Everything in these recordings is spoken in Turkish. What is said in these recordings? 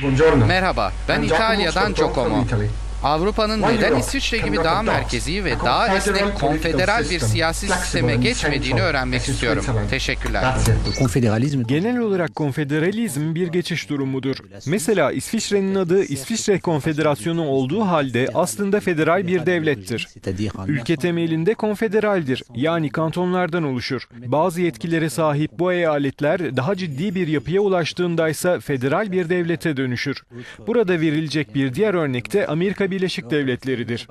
Buongiorno. Merhaba, ben Giacomo İtalya'dan Stottoro from Giacomo. Avrupa'nın neden İsviçre gibi daha merkezi ve daha esnek konfederal bir siyasi sisteme geçmediğini öğrenmek istiyorum. Teşekkürler. Konfederalizm Genel olarak konfederalizm bir geçiş durumudur. Mesela İsviçre'nin adı İsviçre Konfederasyonu olduğu halde aslında federal bir devlettir. Ülke temelinde konfederaldir, yani kantonlardan oluşur. Bazı yetkilere sahip bu eyaletler daha ciddi bir yapıya ulaştığında ise federal bir devlete dönüşür. Burada verilecek bir diğer örnek de Birleşik Devletleri'dir.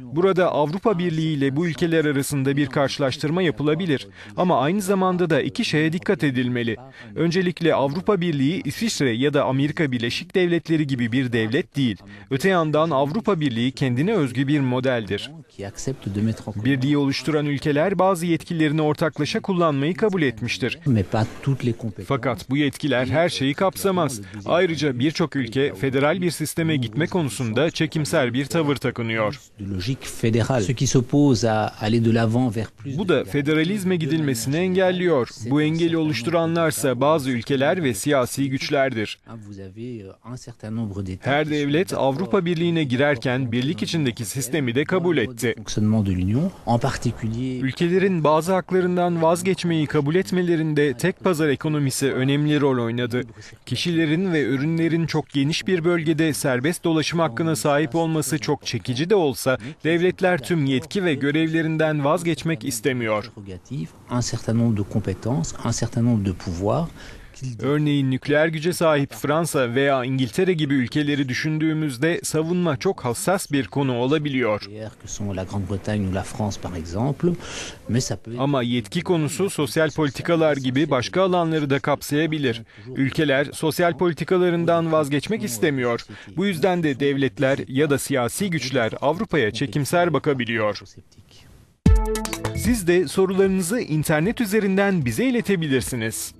Burada Avrupa Birliği ile bu ülkeler arasında bir karşılaştırma yapılabilir. Ama aynı zamanda da iki şeye dikkat edilmeli. Öncelikle Avrupa Birliği İsviçre ya da Amerika Birleşik Devletleri gibi bir devlet değil. Öte yandan Avrupa Birliği kendine özgü bir modeldir. Birliği oluşturan ülkeler bazı yetkilerini ortaklaşa kullanmayı kabul etmiştir. Fakat bu yetkiler her şeyi kapsamaz. Ayrıca birçok ülke federal bir sisteme gitme konusunda çekimser bir tavır takınıyor. Bu da federalizme gidilmesini engelliyor. Bu engeli oluşturanlarsa bazı ülkeler ve siyasi güçlerdir. Her devlet Avrupa Birliği'ne girerken birlik içindeki sistemi de kabul etti. Ülkelerin bazı haklarından vazgeçmeyi kabul etmelerinde tek pazar ekonomisi önemli rol oynadı. Kişilerin ve ürünlerin çok geniş bir bölgede serbest dolaşım hakkına sahip olması çok çekici de olsa devletler tüm yetki ve görevlerinden vazgeçmek istemiyor. Örneğin nükleer güce sahip Fransa veya İngiltere gibi ülkeleri düşündüğümüzde savunma çok hassas bir konu olabiliyor. Ama yetki konusu sosyal politikalar gibi başka alanları da kapsayabilir. Ülkeler sosyal politikalarından vazgeçmek istemiyor. Bu yüzden de devletler ya da siyasi güçler Avrupa'ya çekimser bakabiliyor. Siz de sorularınızı internet üzerinden bize iletebilirsiniz.